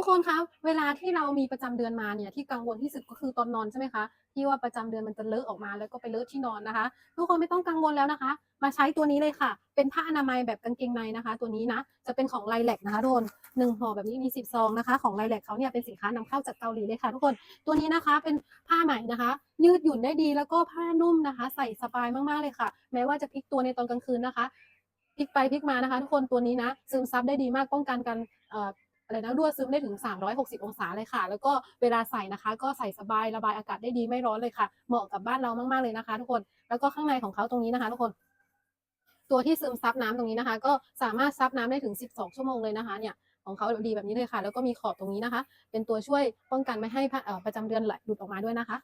ทุกคนคะเวลาที่เรามีประจำเดือนมาเนี่ยที่กังวลที่สุดก็คือตอนนอนใช่ไหมคะที่ว่าประจำเดือนมันจะเลอะออกมาแล้วก็ไปเลอะที่นอนนะคะ ทุกคนไม่ต้องกังวลแล้วนะคะ มาใช้ตัวนี้เลยค่ะ เป็นผ้าอนามัยแบบกางเกงในนะคะ ตัวนี้นะจะเป็นของไลแลกนะคะทุกคนหนึ่งห่อแบบนี้มีสิบซองนะคะ ของไลแลกเขาเนี่ยเป็นสินค้านำเข้าจากเกาหลีเลยค่ะทุกคนตัวนี้นะคะเป็นผ้าใหม่นะคะ ยืดหยุ่นได้ดีแล้วก็ผ้านุ่มนะคะ ใส่สบายมากๆเลยค่ะ แม้ว่าจะพลิกตัวในตอนกลางคืนนะคะพลิกไปพลิกมานะคะ ทุกคนตัวนี้นะซึมซับได้ดีมากป้องกันการ อะไรนะรั่วซึมได้ถึง 360 องศาเลยค่ะ แล้วก็เวลาใส่นะคะ ก็ใส่สบายระบายอากาศได้ดีไม่ร้อนเลยค่ะ เหมาะกับบ้านเรามากๆเลยนะคะ ทุกคนแล้วก็ข้างในของเขาตรงนี้นะคะทุกคนตัวที่ซึมซับน้ำตรงนี้นะคะ ก็สามารถซับน้ำได้ถึง 12 ชั่วโมงเลยนะคะเนี่ยของเขาดีแบบนี้เลยค่ะ แล้วก็มีขอบตรงนี้นะคะ เป็นตัวช่วยป้องกันไม่ให้ประจำเดือนไหลหลุดออกมาด้วยนะคะ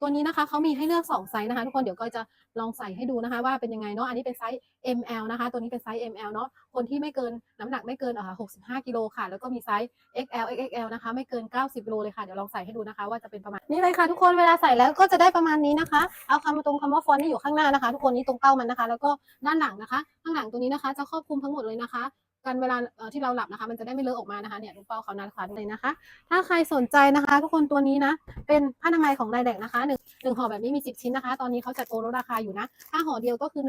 ตัวนี้นะคะเขามีให้เลือก 2 ไซส์นะคะทุกคนเดี๋ยวก็จะลองใส่ให้ดูนะคะ ว่าเป็นยังไงเนาะอันนี้เป็นไซส์ ML นะคะ ตัวนี้เป็นไซส์ ML เนาะคนที่ไม่เกินน้ำหนักไม่เกินเอ่อ65กิโลค่ะ แล้วก็มีไซส์ XL XXL นะคะไม่เกิน 90กิโลเลยค่ะเดี๋ยวลองใส่ให้ดูนะคะ ว่าจะเป็นประมาณนี้เลยค่ะ ทุกคนเวลาใส่แล้วก็จะได้ประมาณนี้นะคะ เอาคำตรงคำว่าฟอนต์ที่อยู่ข้างหน้านะคะ ทุกคนนี้ตรงเป้ามันนะคะ แล้วก็ด้านหลังนะคะ ข้างหลังตัวนี้นะคะ จะครอบคลุมทั้งหมดเลยนะคะ กันเวลาที่เราหลับนะคะ มันจะได้ไม่เลอะออกมานะคะเนี่ยตรงเป้าเขานะคะเลยนะคะ ถ้าใครสนใจนะคะ ทุกคนตัวนี้นะ เป็นผ้าอนามัยของไดแดกนะคะหนึ่งหนึ่งห่อแบบนี้มี 10 ชิ้นนะคะ ตอนนี้เขาจัดโปรลดราคาอยู่นะ ถ้าห่อเดียวก็คือ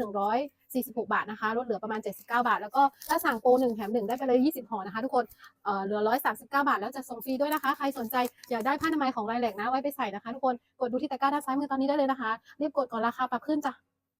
146 บาทนะคะลดเหลือประมาณ 79 บาท แล้วก็ถ้าสั่งโปร1แถม1ได้ไปเลย 20 ห่อนะคะ ทุกคนเอ่อเหลือ 139 บาท แล้วจะส่งฟรีด้วยนะคะ ใครสนใจอยากได้ผ้าอนามัยของไดแดกนะไว้ไปใส่นะคะ ทุกคนกดดูที่ตะกร้าด้านซ้ายมือตอนนี้ได้เลยนะคะรีบกดก่อนราคาปรับขึ้นจ้ะ